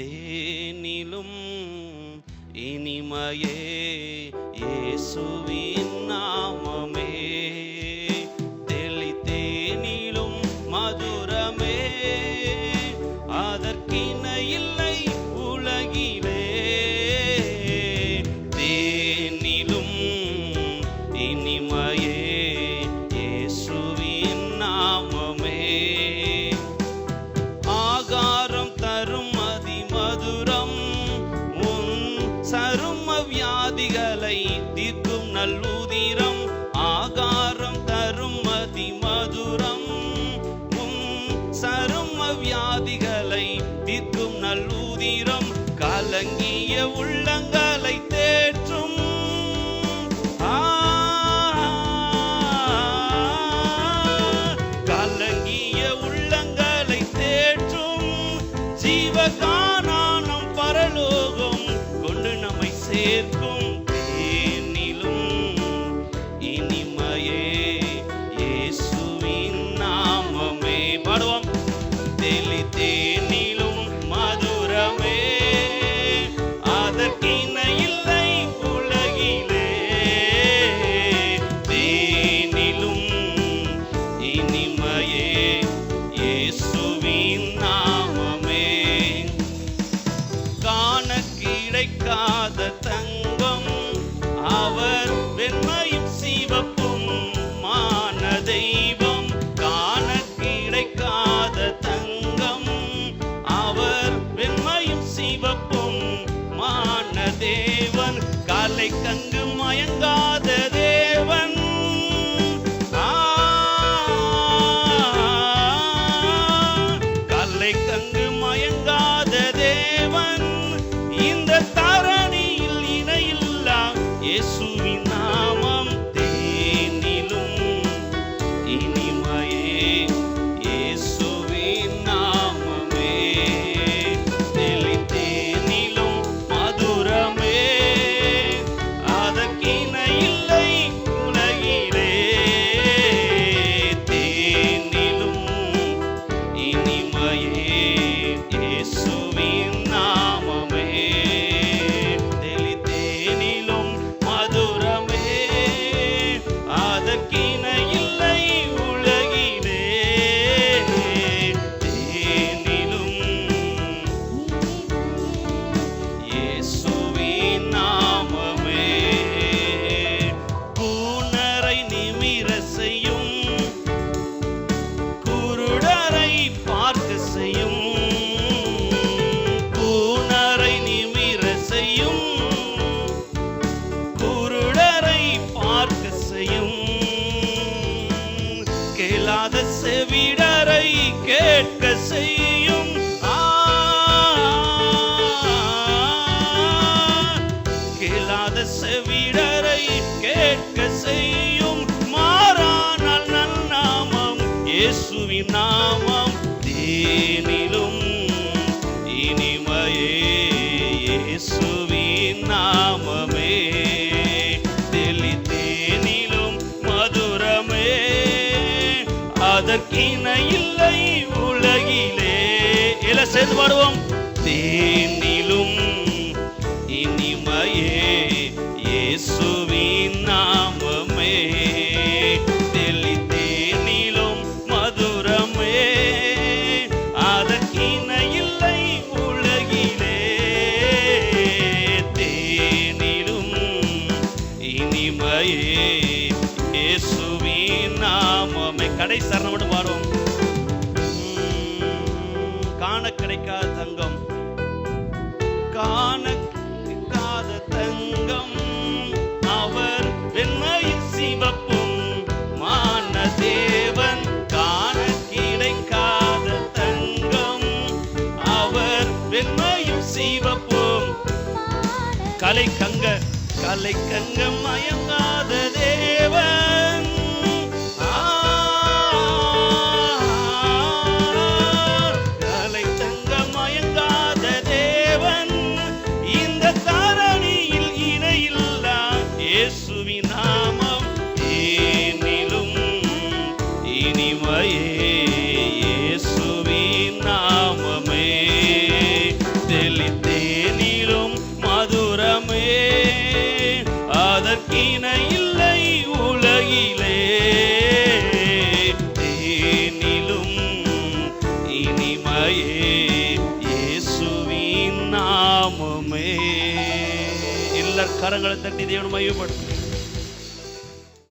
தேனிலும் இனிமையே இயேசுவின் நாமமே. alludirò நிலைக்காத தங்க கர்த்தரின் நாமம் தேனிலும் இனிமையே இயேசுவின் நாமமே. தெளி தேனிலும் மதுரமே. அதற்கின இல்லை உலகிலே. எல்லாம் சேர்ந்து பாடுவோம் காண கிடைக்காத தங்கம். காண கிடைக்காத தங்கம். அவர் வெண்மையும் சிவப்பும் மான தேவன் காண கிடைக்காத தங்கம். அவர் வெண்மையும் சிவப்பும் கலை கங்க கலை கங்க மயங்காத தேவன் இனிமையே இயேசுவின் நாமமே. எல்லார் கரங்களை தட்டி தேவன் மையப்படுத்தும்